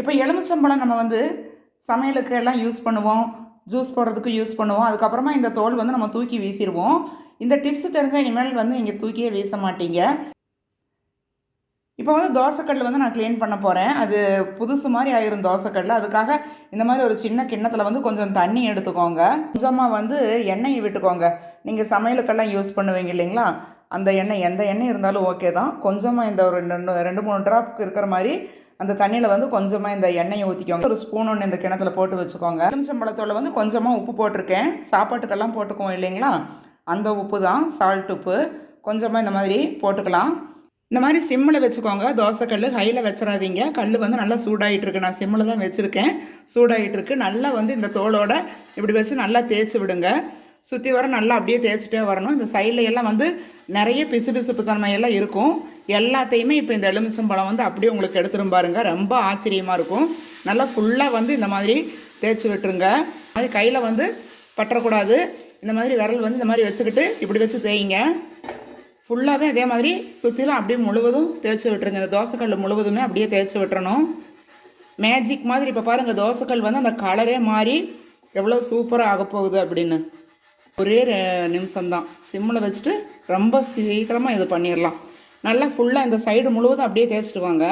இப்போ எலுமிச்சம்பழம் நம்ம வந்து சமையலுக்கு எல்லாம் யூஸ் பண்ணுவோம். ஜூஸ் போடுறதுக்கு யூஸ் பண்ணுவோம். அதுக்கப்புறமா இந்த தோல் வந்து நம்ம தூக்கி வீசிடுவோம். இந்த டிப்ஸ் தெரிஞ்சால் இனிமேல் வந்து நீங்கள் தூக்கியே வீச மாட்டீங்க. இப்போ வந்து தோசைக்கல் வந்து நான் க்ளீன் பண்ண போகிறேன் அது புதுசு மாதிரி ஆயிரும் தோசைக்கல் அதுக்காக இந்த மாதிரி ஒரு சின்ன கிண்ணத்தில் வந்து கொஞ்சம் தண்ணி எடுத்துக்கோங்க. கொஞ்சமாக வந்து எண்ணெயை விட்டுக்கோங்க. நீங்கள் சமையலுக்கெல்லாம் யூஸ் பண்ணுவீங்க இல்லைங்களா? அந்த எண்ணெய் எந்த எண்ணெய் இருந்தாலும் ஓகே தான். கொஞ்சமாக இந்த ஒரு ரெண்டு ரெண்டு மூணு ட்ராப்புக்கு இருக்கிற மாதிரி அந்த தண்ணியில் வந்து கொஞ்சமாக இந்த எண்ணெயை ஊற்றிக்கோங்க ஒரு ஸ்பூன் ஒன்று இந்த கிணத்துல போட்டு வச்சுக்கோங்க. எலுமிச்சம்பழத்தோட வந்து கொஞ்சமாக உப்பு போட்டிருக்கேன். சாப்பாட்டுக்கெல்லாம் போட்டுக்குவோம் இல்லைங்களா? அந்த உப்பு தான் சால்ட் உப்பு. கொஞ்சமாக இந்த மாதிரி போட்டுக்கலாம். இந்த மாதிரி சிம்மில் வச்சுக்கோங்க. தோசைக்கல் ஹையில் வச்சிடாதீங்க. கல் வந்து நல்லா சூடாகிட்டு இருக்கு நான் சிம்மில் தான் வச்சுருக்கேன். சூடாகிட்டு இருக்கு நல்லா வந்து இந்த தோலோட இப்படி வச்சு நல்லா தேய்ச்சி விடுங்க. சுற்றி வர நல்லா அப்படியே தேய்ச்சிட்டே வரணும். இந்த சைடில் எல்லாம் வந்து நிறைய பிசு பிசுப்பு தன்மை எல்லாம் இருக்கும். எல்லாத்தையுமே இப்போ இந்த எலுமிச்சம்பழம் வந்து அப்படியே உங்களுக்கு எடுத்துரும் பாருங்க. ரொம்ப ஆச்சரியமாக இருக்கும். நல்லா ஃபுல்லாக வந்து இந்த மாதிரி தேய்ச்சி விட்டுருங்க. அது மாதிரி கையில் வந்து பற்றக்கூடாது. இந்த மாதிரி விரல் வந்து இந்த மாதிரி வச்சுக்கிட்டு இப்படி வச்சு தேய்ங்க. ஃபுல்லாகவே அதே மாதிரி சுற்றிலும் அப்படியே முழுவதும் தேய்ச்சி விட்டுருங்க. இந்த தோசைக்கல் முழுவதுமே அப்படியே தேய்ச்சி விட்டுறணும். மேஜிக் மாதிரி இப்போ பாருங்கள் தோசைக்கல் வந்து அந்த கலரே மாறி எவ்வளோ சூப்பராக ஆக போகுது அப்படின்னு. ஒரே நிமிஷம்தான். சிம்மில் வச்சுட்டு ரொம்ப சீக்கிரமாக இது பண்ணிடலாம். நல்லா ஃபுல்லாக இந்த சைடு முழுவதும் அப்படியே தேய்ச்சிட்டு வாங்க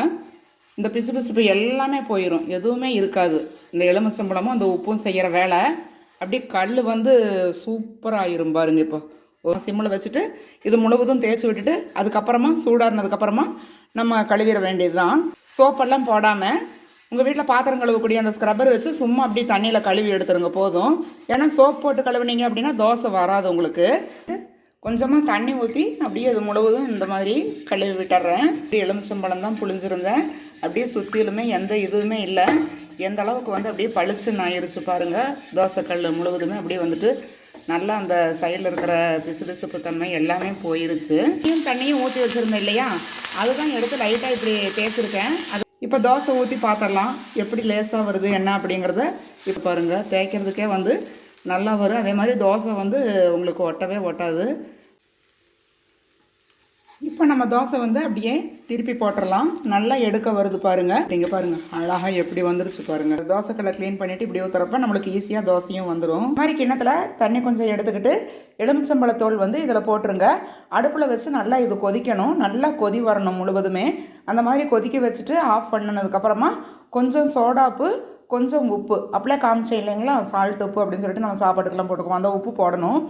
இந்த பிசு பிசுப்பு எல்லாமே போயிடும் எதுவுமே இருக்காது. இந்த எலுமிச்சம்பழமும் அந்த உப்பும் செய்கிற வேலை. அப்படியே கல் வந்து சூப்பராகிரும் பாருங்க இப்போ. சிம்மில் வச்சுட்டு இது முழுவதும் தேய்ச்சி விட்டுட்டு அதுக்கப்புறமா சூடாறினதுக்கப்புறமா நம்ம கழுவிட வேண்டியது தான் சோப்பெல்லாம் போடாமல் உங்கள் வீட்டில் பாத்திரம் கழுவக்கூடிய அந்த ஸ்க்ரப்பர் வச்சு சும்மா அப்படியே தண்ணியில் கழுவி எடுத்துருங்க போதும். ஏன்னா சோப் போட்டு கழுவுனீங்க அப்படின்னா தோசை வராது உங்களுக்கு. கொஞ்சமாக தண்ணி ஊற்றி அப்படியே அது முழுவதும் இந்த மாதிரி கழுவி விட்டுறேன். அப்படியே எலுமிச்சம்பழம் தான் புழிஞ்சிருந்தேன். அப்படியே சுற்றிலுமே எந்த இதுவுமே இல்லை. எந்த அளவுக்கு வந்து அப்படியே பளிச்சுன்னு ஆயிருச்சு பாருங்கள் தோசைக்கல் முழுவதுமே அப்படியே வந்துட்டு நல்லா அந்த சைடில் இருக்கிற பிசு பிசுப்பு தன்மை எல்லாமே போயிருச்சு. தண்ணியும் தண்ணியும் ஊற்றி வச்சுருந்தேன் இல்லையா? அதுதான் எடுத்து லைட்டாக இப்படி தேய்ச்சிருக்கேன். அது இப்போ தோசை ஊற்றி பார்த்துடலாம். எப்படி லேசாக வருது என்ன அப்படிங்கிறத இப்போ பாருங்கள் தேய்க்கிறதுக்கே வந்து நல்லா வரும். அதே மாதிரி தோசை வந்து உங்களுக்கு ஒட்டவே ஒட்டாது. இப்போ நம்ம தோசை வந்து அப்படியே திருப்பி போட்டுடலாம் நல்லா எடுக்க வருது பாருங்க. நீங்கள் பாருங்கள் அழகாக எப்படி வந்துருச்சு பாருங்கள் தோசை கலர் க்ளீன் பண்ணிவிட்டு இப்படி ஊற்றுறப்ப நம்மளுக்கு ஈஸியாக தோசையும் வந்துடும் இந்த மாதிரி கிண்ணத்தில் தண்ணி கொஞ்சம் எடுத்துக்கிட்டு எலுமிச்சம்பழத்தோல் வந்து இதில் போட்டுருங்க. அடுப்பில் வச்சு நல்லா இது கொதிக்கணும். நல்லா கொதி வரணும் முழுவதுமே. அந்த மாதிரி கொதிக்க வச்சுட்டு ஆஃப் பண்ணினதுக்கப்புறமா கொஞ்சம் சோடாப்பு கொஞ்சம் உப்பு. அப்படிலாம் காமிச்சேன் இல்லைங்களா? சால்ட் உப்பு அப்படின்னு சொல்லிட்டு நம்ம சாப்பாட்டுக்கெல்லாம் போட்டுக்குவோம். அந்த உப்பு போடணும்.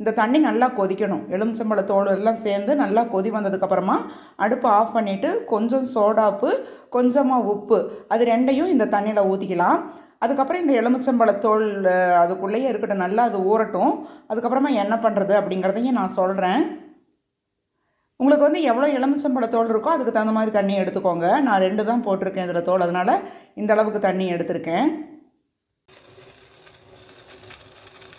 இந்த தண்ணி நல்லா கொதிக்கணும். எலுமிச்சம்பழத்தோடு எல்லாம் சேர்ந்து நல்லா கொதி வந்ததுக்கப்புறமா அடுப்பு ஆஃப் பண்ணிவிட்டு கொஞ்சம் சோடாப்பு கொஞ்சமாக உப்பு. அது ரெண்டையும் இந்த தண்ணியில் ஊற்றிக்கலாம் அதுக்கப்புறம் இந்த எலுமிச்சம்பழத்தோல் தோல் அதுக்குள்ளேயே இருக்கட்டும். நல்லா அது ஊறட்டும். அதுக்கப்புறமா என்ன பண்ணுறது அப்படிங்கிறதையும் நான் சொல்கிறேன் உங்களுக்கு வந்து எவ்வளோ எலுமிச்சம்பழத்தோல் இருக்கோ அதுக்கு தகுந்த மாதிரி தண்ணி எடுத்துக்கோங்க. நான் ரெண்டு தான் போட்டிருக்கேன் இதில் தோல். அதனால் இந்த அளவுக்கு தண்ணி எடுத்திருக்கேன்.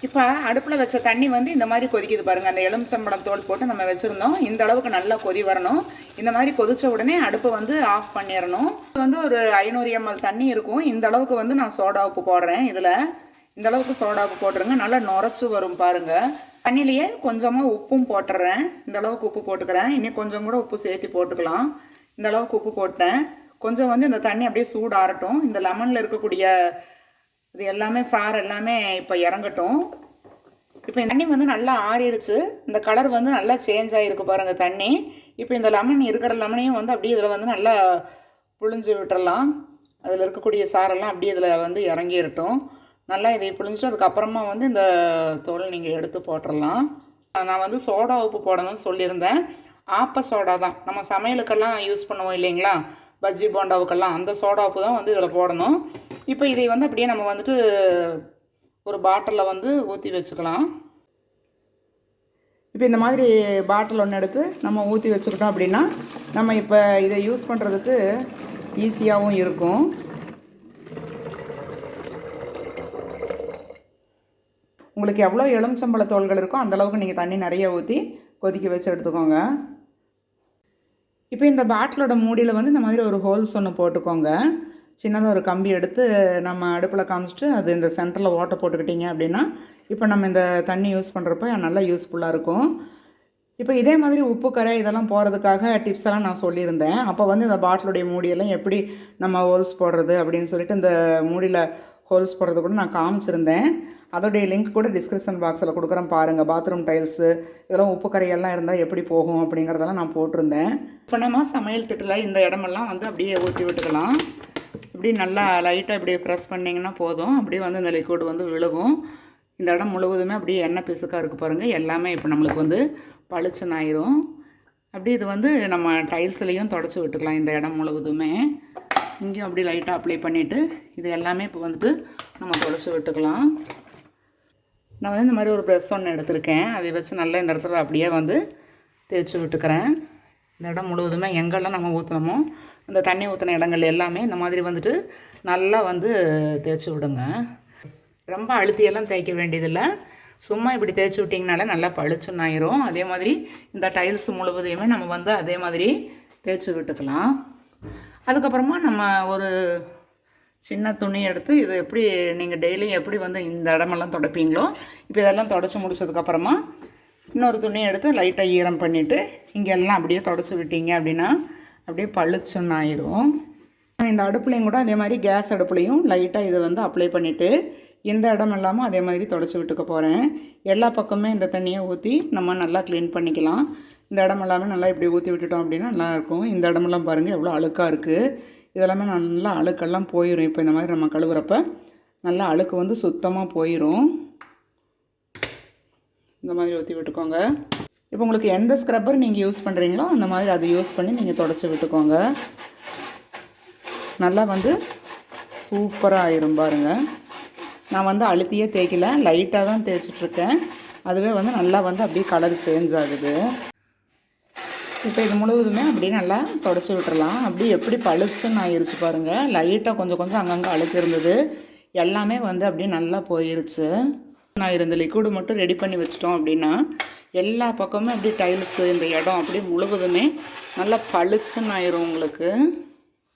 இப்போ அடுப்பில் வச்ச தண்ணி வந்து இந்த மாதிரி கொதிக்குது பாருங்கள் அந்த எலுமிச்சம்பழம் தோல் போட்டு நம்ம வச்சுருந்தோம். இந்த அளவுக்கு நல்லா கொதி வரணும். இந்த மாதிரி கொதித்த உடனே அடுப்பை வந்து ஆஃப் பண்ணிடணும். இது வந்து ஒரு ஐநூறு எம்எல் தண்ணி இருக்கும். இந்த அளவுக்கு வந்து நான் சோடா உப்பு போடுறேன் இதில். இந்த அளவுக்கு சோடா உப்பு போட்டுருங்க. நல்லா நுரைச்சி வரும் பாருங்கள் தண்ணியிலேயே கொஞ்சமாக உப்பும் போட்டுறேன். இந்த அளவுக்கு உப்பு போட்டுக்கிறேன். இன்னும் கொஞ்சம் கூட உப்பு சேர்த்து போட்டுக்கலாம். இந்த அளவுக்கு உப்பு போட்டேன். கொஞ்சம் வந்து இந்த தண்ணி அப்படியே சூடாறட்டும். இந்த லெமனில் இருக்கக்கூடிய இது எல்லாமே சாறு எல்லாமே இப்போ இறங்கட்டும். இப்போ தண்ணி வந்து நல்லா ஆறிடுச்சு இந்த கலர் வந்து நல்லா சேஞ்ச் ஆகிருக்கு பாருங்கள் தண்ணி. இப்போ இந்த லெமன் இருக்கிற லெமனையும் வந்து அப்படியே இதில் வந்து நல்லா புழிஞ்சு விட்டுறலாம். அதில் இருக்கக்கூடிய சாரெல்லாம் அப்படியே இதில் வந்து இறங்கிடட்டும் நல்லா இதை புழிஞ்சிட்டு அதுக்கப்புறமா வந்து இந்த தோல் நீங்கள் எடுத்து போட்டுடலாம் நான் வந்து சோடா உப்பு போடணும்னு சொல்லியிருந்தேன். ஆப்ப சோடா தான். நம்ம சமையலுக்கெல்லாம் யூஸ் பண்ணுவோம் இல்லைங்களா? பஜ்ஜி போண்டாவுக்கெல்லாம் அந்த சோடா உப்பு தான் வந்து இதில் போடணும். இப்போ இதை வந்து அப்படியே நம்ம வந்துட்டு ஒரு பாட்டிலில் வந்து ஊற்றி வச்சுக்கலாம். இப்போ இந்த மாதிரி பாட்டில் ஒன்று எடுத்து நம்ம ஊற்றி வச்சுக்கிட்டோம் அப்படின்னா நம்ம இப்போ இதை யூஸ் பண்ணுறதுக்கு ஈஸியாகவும் இருக்கும். உங்களுக்கு எவ்வளோ எலுமிச்சம்பழ தோள்கள் இருக்கோ அந்த அளவுக்கு நீங்கள் தண்ணி நிறைய ஊற்றி கொதிக்க வச்சு எடுத்துக்கோங்க. இப்போ இந்த பாட்டிலோட மூடியில் வந்து இந்த மாதிரி ஒரு ஹோல்ஸ் ஒன்று போட்டுக்கோங்க. சின்னதாக ஒரு கம்பி எடுத்து நம்ம அடுப்பில் காமிச்சிட்டு அது இந்த சென்டரில் ஓட்டை போட்டுக்கிட்டீங்க அப்படின்னா இப்போ நம்ம இந்த தண்ணி யூஸ் பண்ணுறப்ப நல்லா யூஸ்ஃபுல்லாக இருக்கும். இப்போ இதே மாதிரி உப்பு கரை இதெல்லாம் போகிறதுக்காக டிப்ஸ் எல்லாம் நான் சொல்லியிருந்தேன். அப்போ வந்து இந்த பாட்டிலுடைய மூடியெல்லாம் எப்படி நம்ம ஹோல்ஸ் போடுறது அப்படின்னு சொல்லிட்டு இந்த மூடியில் ஹோல்ஸ் போடுறது கூட நான் காமிச்சிருந்தேன். அதோடைய லிங்க் கூட டிஸ்கிரிப்ஷன் பாக்ஸில் கொடுக்குறேன் பாருங்கள் பாத்ரூம் டைல்ஸு இதெல்லாம் உப்பு கரையெல்லாம் இருந்தால் எப்படி போகும் அப்படிங்கிறதெல்லாம் நான் போட்டிருந்தேன். இப்போ நம்ம சமையல் திட்டில் இந்த இடமெல்லாம் வந்து அப்படியே ஊற்றி விட்டுக்கலாம். இப்படி நல்லா லைட்டாக இப்படி ப்ரெஸ் பண்ணிங்கன்னா போதும். அப்படியே வந்து இந்த லிக்விட் வந்து விழுகும். இந்த இடம் முழுவதுமே அப்படியே எண்ணெய் பிசுக்காக இருக்குது பாருங்கள் எல்லாமே இப்போ நம்மளுக்கு வந்து பளிச்சுன்னு ஆயிரும் அப்படி இது வந்து நம்ம டைல்ஸ்லேயும் தொடச்சி விட்டுக்கலாம் இந்த இடம் முழுவதுமே. இங்கேயும் அப்படி லைட்டாக அப்ளை பண்ணிவிட்டு இது எல்லாமே இப்போ வந்துட்டு நம்ம தொடச்சி விட்டுக்கலாம். நான் வந்து இந்த மாதிரி ஒரு ப்ரெஷ் ஒன்று எடுத்திருக்கேன். அதை வச்சு நல்லா இந்த இடத்துல அப்படியே வந்து தேய்ச்சி விட்டுக்கிறேன். இந்த இடம் முழுவதுமே எங்கெல்லாம் நம்ம ஊற்றுனோமோ இந்த தண்ணி ஊற்றின இடங்கள் எல்லாமே இந்த மாதிரி வந்துட்டு நல்லா வந்து தேய்ச்சி விடுங்க. ரொம்ப அழுத்தியெல்லாம் தேய்க்க வேண்டியதில்லை. சும்மா இப்படி தேய்ச்சி விட்டிங்கனாலே நல்லா பளிச்சுன்னு ஆயிரும். அதே மாதிரி இந்த டைல்ஸ் முழுவதையுமே நம்ம வந்து அதே மாதிரி தேய்ச்சி விட்டுக்கலாம். அதுக்கப்புறமா நம்ம ஒரு சின்ன துணி எடுத்து இது எப்படி நீங்கள் டெய்லியும் எப்படி வந்து இந்த இடமெல்லாம் துடைப்பீங்களோ இப்போ இதெல்லாம் தொடச்சி முடிச்சதுக்கப்புறமா இன்னொரு துணி எடுத்து லைட்டாக ஈரம் பண்ணிவிட்டு இங்கே எல்லாம் அப்படியே தொடச்சி விட்டீங்க அப்படின்னா அப்படியே பளிச்சுன்னு ஆயிரும். இந்த அடுப்புலையும் கூட அதே மாதிரி கேஸ் அடுப்புலையும் லைட்டாக இதை வந்து அப்ளை பண்ணிவிட்டு இந்த இடம் இல்லாமல் அதே மாதிரி தொடச்சி விட்டுக்க போகிறேன் எல்லா பக்கமே இந்த தண்ணியை ஊற்றி நம்ம நல்லா க்ளீன் பண்ணிக்கலாம். இந்த இடம் எல்லாமே நல்லா இப்படி ஊற்றி விட்டுட்டோம் அப்படின்னா நல்லாயிருக்கும் இந்த இடமெல்லாம் பாருங்கள் எவ்வளோ அழுக்காக இருக்குது இதெல்லாமே நல்லா அழுக்கெல்லாம் போயிடும் இப்போ இந்த மாதிரி நம்ம கழுவுறப்ப நல்லா அழுக்கு வந்து சுத்தமாக போயிடும் இந்த மாதிரி ஊற்றி விட்டுக்கோங்க. இப்போ உங்களுக்கு எந்த ஸ்க்ரப்பர் நீங்கள் யூஸ் பண்ணுறீங்களோ அந்த மாதிரி அதை யூஸ் பண்ணி நீங்கள் தொடச்சி விட்டுக்கோங்க. நல்லா வந்து சூப்பராக ஆயிரும் பாருங்கள் நான் வந்து அழுத்தியே தேய்க்கல லைட்டாக தான் தேய்ச்சிட்ருக்கேன் அதுவே வந்து நல்லா வந்து அப்படியே கலர் சேஞ்ச் ஆகுது. இப்போ இது முழுவதுமே அப்படியே நல்லா தொடச்சி விட்டுறலாம். அப்படி எப்படி பழுச்சுன்னு ஆயிடுச்சு பாருங்கள் லைட்டாக கொஞ்சம் கொஞ்சம் அங்கங்கே அழுக்கு இருந்தது எல்லாமே வந்து அப்படியே நல்லா போயிருச்சு. நான் இருந்த லிக்விடு மட்டும் ரெடி பண்ணி வச்சிட்டோம் அப்படின்னா எல்லா பக்கமும் அப்படியே டைல்ஸு இந்த இடம் அப்படியே முழுவதுமே நல்லா பளிச்சுன்னு ஆயிரும் உங்களுக்கு.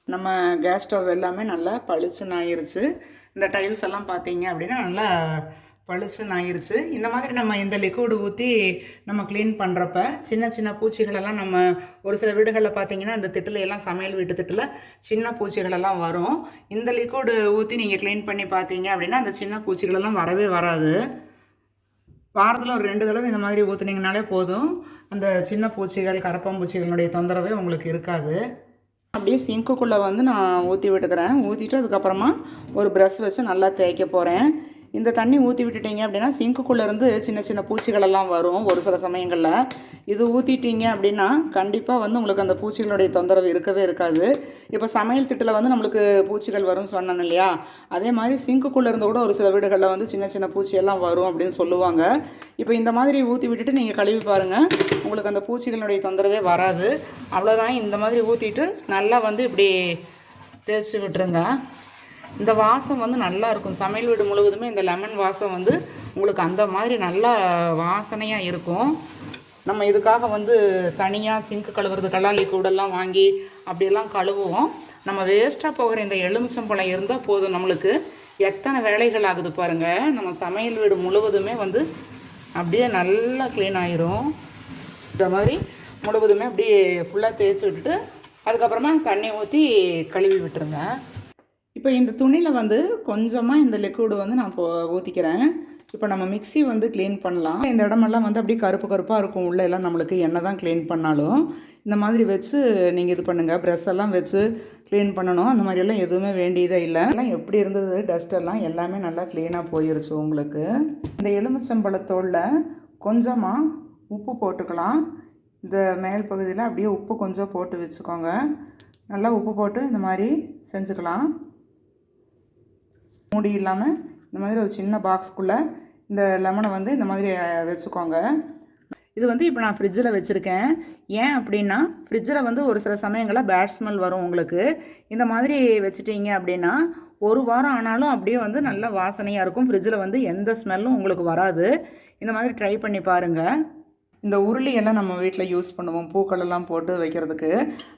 நம்ம கேஸ் ஸ்டவ் எல்லாமே நல்லா பளிச்சுன்னு ஆயிருச்சு இந்த டைல்ஸ் எல்லாம் பார்த்தீங்க அப்படின்னா நல்லா பளிச்சுன்னு ஆயிடுச்சு இந்த மாதிரி நம்ம இந்த லிக்விட் ஊற்றி நம்ம க்ளீன் பண்ணுறப்ப சின்ன சின்ன பூச்சிகளெல்லாம் நம்ம ஒரு சில வீடுகளில் பார்த்தீங்கன்னா இந்த திட்டில் எல்லாம் சமையல் வீட்டு திட்டில் சின்ன பூச்சிகளெல்லாம் வரும். இந்த லிக்விடு ஊற்றி நீங்கள் க்ளீன் பண்ணி பார்த்தீங்க அப்படின்னா அந்த சின்ன பூச்சிகளெல்லாம் வரவே வராது. வாரத்தில் ஒரு ரெண்டு தடவை இந்த மாதிரி ஊற்றுனீங்கனாலே போதும். அந்த சின்ன பூச்சிகள் கரப்பாம்பூச்சிகளுடைய தொந்தரவே உங்களுக்கு இருக்காது. அப்படியே சிங்குக்குள்ளே வந்து நான் ஊற்றி விட்டுக்கிறேன். ஊற்றிட்டு அதுக்கப்புறமா ஒரு ப்ரஷ் வச்சு நல்லா தேய்க்க போகிறேன் இந்த தண்ணி ஊற்றி விட்டுட்டீங்க அப்படின்னா சிங்குக்குள்ளேருந்து சின்ன சின்ன பூச்சிகளெல்லாம் வரும் ஒரு சில சமயங்களில். இது ஊற்றிட்டீங்க அப்படின்னா கண்டிப்பாக வந்து உங்களுக்கு அந்த பூச்சிகளுடைய தொந்தரவு இருக்கவே இருக்காது. இப்போ சமையல் திட்டில் வந்து நம்மளுக்கு பூச்சிகள் வரும்னு சொன்னேன் இல்லையா? அதே மாதிரி சிங்குக்குள்ளேருந்து கூட ஒரு சில வீடுகளில் வந்து சின்ன சின்ன பூச்சியெல்லாம் வரும் அப்படின்னு சொல்லுவாங்க. இப்போ இந்த மாதிரி ஊற்றி விட்டுட்டு நீங்கள் கழுவி பாருங்கள் உங்களுக்கு அந்த பூச்சிகளுடைய தொந்தரவே வராது. அவ்வளோதான் இந்த மாதிரி ஊற்றிட்டு நல்லா வந்து இப்படி தேய்ச்சி விட்டுருங்க. இந்த வாசம் வந்து நல்லா இருக்கும். சமையல் வீடு முழுவதுமே இந்த லெமன் வாசம் வந்து உங்களுக்கு அந்த மாதிரி நல்லா வாசனையாக இருக்கும். நம்ம இதுக்காக வந்து தனியாக சிங்க் கழுவுறதுக்கெல்லாம் லிக்விடெல்லாம் வாங்கி அப்படியெல்லாம் கழுவுவோம். நம்ம வேஸ்ட்டாக போகிற இந்த எலுமிச்சம்பழம் இருந்தால் போதும் நம்மளுக்கு. எத்தனை வேலைகள் ஆகுது பாருங்கள் நம்ம சமையல் வீடு முழுவதுமே வந்து அப்படியே நல்லா க்ளீன் ஆயிரும். இந்த மாதிரி முழுவதுமே அப்படியே ஃபுல்லாக தேய்ச்சி விட்டுட்டு அதுக்கப்புறமா தண்ணி ஊற்றி கழுவி விட்டுருங்க. இப்போ இந்த துணியில் வந்து கொஞ்சமாக இந்த லிக்விடு வந்து நான் இப்போ ஊற்றிக்கிறேன் இப்போ நம்ம மிக்சி வந்து க்ளீன் பண்ணலாம். இந்த இடமெல்லாம் வந்து அப்படியே கருப்பு கருப்பாக இருக்கும். உள்ள எல்லாம் நம்மளுக்கு என்ன தான் க்ளீன் பண்ணாலும். இந்த மாதிரி வச்சு நீங்கள் இது பண்ணுங்கள் ப்ரெஷ் எல்லாம் வச்சு க்ளீன் பண்ணணும். அந்த மாதிரியெல்லாம் எதுவுமே வேண்டியதே இல்லை. எல்லாம் எப்படி இருந்தது? டஸ்ட் எல்லாம் எல்லாமே நல்லா க்ளீனாக போயிருச்சு உங்களுக்கு. இந்த எலுமிச்சம்பழத்தோலில் கொஞ்சமாக உப்பு போட்டுக்கலாம். இந்த மேல் பகுதியில் அப்படியே உப்பு கொஞ்சம் போட்டு வச்சுக்கோங்க. நல்லா உப்பு போட்டு இந்த மாதிரி செஞ்சுக்கலாம். மூடி இல்லாமல் இந்த மாதிரி ஒரு சின்ன பாக்ஸ்க்குள்ளே இந்த லெமனை வந்து இந்த மாதிரி வச்சுக்கோங்க. இது வந்து இப்போ நான் ஃப்ரிட்ஜில் வச்சுருக்கேன். ஏன் அப்படின்னா ஃப்ரிட்ஜில் வந்து ஒரு சில சமயங்களில் பேட் ஸ்மெல் வரும் உங்களுக்கு. இந்த மாதிரி வச்சுட்டீங்க அப்படின்னா ஒரு வாரம் ஆனாலும் அப்படியே வந்து நல்ல வாசனையாக இருக்கும். ஃப்ரிட்ஜில் வந்து எந்த ஸ்மெல்லும் உங்களுக்கு வராது. இந்த மாதிரி ட்ரை பண்ணி பாருங்கள் இந்த உருளியெல்லாம் நம்ம வீட்டில் யூஸ் பண்ணுவோம். பூக்கள் எல்லாம் போட்டு வைக்கிறதுக்கு.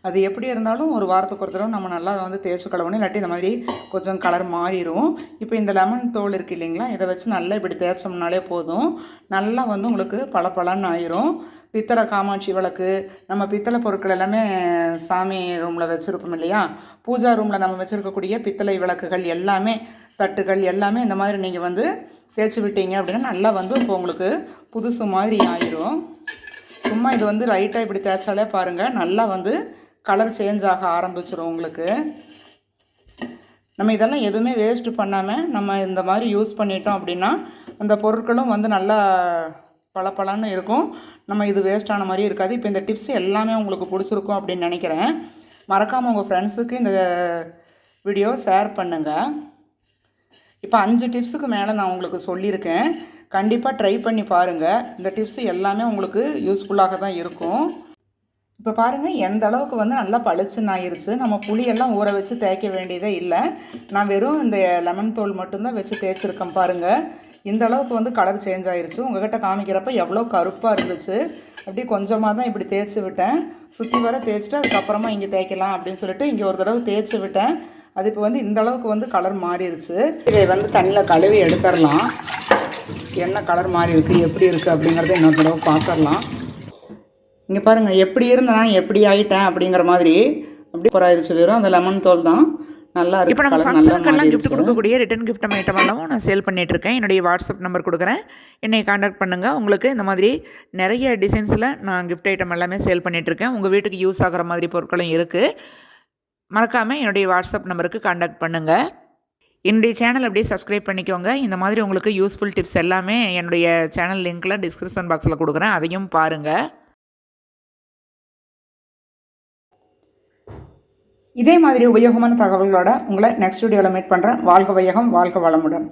அது எப்படி இருந்தாலும் ஒரு வாரத்துக்கு ஒரு தடவை நம்ம நல்லா வந்து தேய்ச்சி கழுவணும். இல்லாட்டி இந்த மாதிரி கொஞ்சம் கலர் மாறிடும் இப்போ இந்த லெமன் தோல் இருக்குது இல்லைங்களா? இதை வச்சு நல்லா இப்படி தேய்ச்சோம்னாலே போதும். நல்லா வந்து உங்களுக்கு பளபளன்னு ஆயிரும். பித்தளை காமாட்சி விளக்கு நம்ம பித்தளை பொருட்கள் எல்லாமே சாமி ரூமில் வச்சுருப்போம் இல்லையா? பூஜா ரூமில் நம்ம வச்சுருக்கக்கூடிய பித்தளை விளக்குகள் எல்லாமே தட்டுகள் எல்லாமே இந்த மாதிரி நீங்கள் வந்து தேய்ச்சி விட்டீங்க அப்படின்னா நல்லா வந்து இப்போ உங்களுக்கு புதுசு மாதிரி ஆயிரும். சும்மா இது வந்து லைட்டாக இப்படி தேய்ச்சாலே பாருங்கள் நல்லா வந்து கலர் சேஞ்ச் ஆக ஆரம்பிச்சிடும் உங்களுக்கு. நம்ம இதெல்லாம் எதுவுமே வேஸ்ட் பண்ணாமல் நம்ம இந்த மாதிரி யூஸ் பண்ணிட்டோம் அப்படின்னா அந்த பொருட்களும் வந்து நல்லா பளபளன்னு இருக்கும். நம்ம இது வேஸ்டான மாதிரி இருக்காது. இப்போ இந்த டிப்ஸ் எல்லாமே உங்களுக்கு பிடிச்சிருக்கும் அப்படின்னு நினைக்கிறேன். மறக்காமல் உங்கள் ஃப்ரெண்ட்ஸுக்கு இந்த வீடியோ ஷேர் பண்ணுங்கள் இப்போ அஞ்சு டிப்ஸுக்கு மேலே நான் உங்களுக்கு சொல்லியிருக்கேன். கண்டிப்பாக ட்ரை பண்ணி பாருங்கள் இந்த டிப்ஸ் எல்லாமே உங்களுக்கு யூஸ்ஃபுல்லாக தான் இருக்கும். இப்போ பாருங்கள் எந்த அளவுக்கு வந்து நல்லா பளிச்சுன்னு ஆயிடுச்சு நம்ம புளியெல்லாம் ஊற வச்சு தேய்க்க வேண்டியதே இல்லை. நான் வெறும் இந்த லெமன் தோல் மட்டும்தான் வச்சு தேய்ச்சிருக்கேன் பாருங்கள் இந்த அளவுக்கு வந்து கலர் சேஞ்ச் ஆயிருச்சு. உங்ககிட்ட காமிக்கிறப்ப எவ்வளோ கருப்பாக இருந்துச்சு. அப்படியே கொஞ்சமாக தான் இப்படி தேய்ச்சி விட்டேன். சுற்றி வர தேய்ச்சிட்டு அதுக்கப்புறமா இங்கே தேய்க்கலாம் அப்படின்னு சொல்லிட்டு இங்கே ஒரு தடவை தேய்ச்சி விட்டேன். அது இப்போ வந்து இந்த அளவுக்கு வந்து கலர் மாறிடுச்சு. இதை வந்து தண்ணியில் கழுவி எடுத்துடலாம் என்ன கலர் மாறி இருக்குது எப்படி இருக்குது அப்படிங்கிறத இன்னொரு தடவை பார்த்துடலாம் இங்கே பாருங்கள் எப்படி இருந்தேன் நான் எப்படி ஆயிட்டேன் அப்படிங்கிற மாதிரி. அப்படி போராயிருச்சு வெறும் அந்த லெமன் தோல் தான். நல்லா இப்போ நம்ம ஃபங்க்ஷனுக்கெல்லாம் மாறிடுச்சு. கொடுக்கக்கூடிய ரிட்டன் gift ஐட்டம் எல்லாமும் நான் சேல் பண்ணிட்டு இருக்கேன். என்னுடைய வாட்ஸ்அப் நம்பர் கொடுக்குறேன். என்னை காண்டாக்ட் பண்ணுங்கள் உங்களுக்கு இந்த மாதிரி நிறைய டிசைன்ஸில் நான் gift ஐட்டம் எல்லாமே சேல் பண்ணிட்டு இருக்கேன். உங்கள் வீட்டுக்கு யூஸ் ஆகிற மாதிரி பொருட்களும் இருக்குது மறக்காமல் என்னுடைய வாட்ஸ்அப் நம்பருக்கு காண்டாக்ட் பண்ணுங்கள் என்னுடைய சேனல் அப்படியே சப்ஸ்கிரைப் பண்ணிக்கோங்க. இந்த மாதிரி உங்களுக்கு யூஸ்ஃபுல் டிப்ஸ் எல்லாமே என்னுடைய சேனல் லிங்க்கில் டிஸ்கிரிப்ஷன் பாக்ஸில் கொடுக்குறேன். அதையும் பாருங்கள் இதே மாதிரி உபயோகமான தகவல்களோட உங்களை நெக்ஸ்ட் வீடியோவில் மீட் பண்ணுறேன் வாழ்க வையகம் வாழ்க வளமுடன்.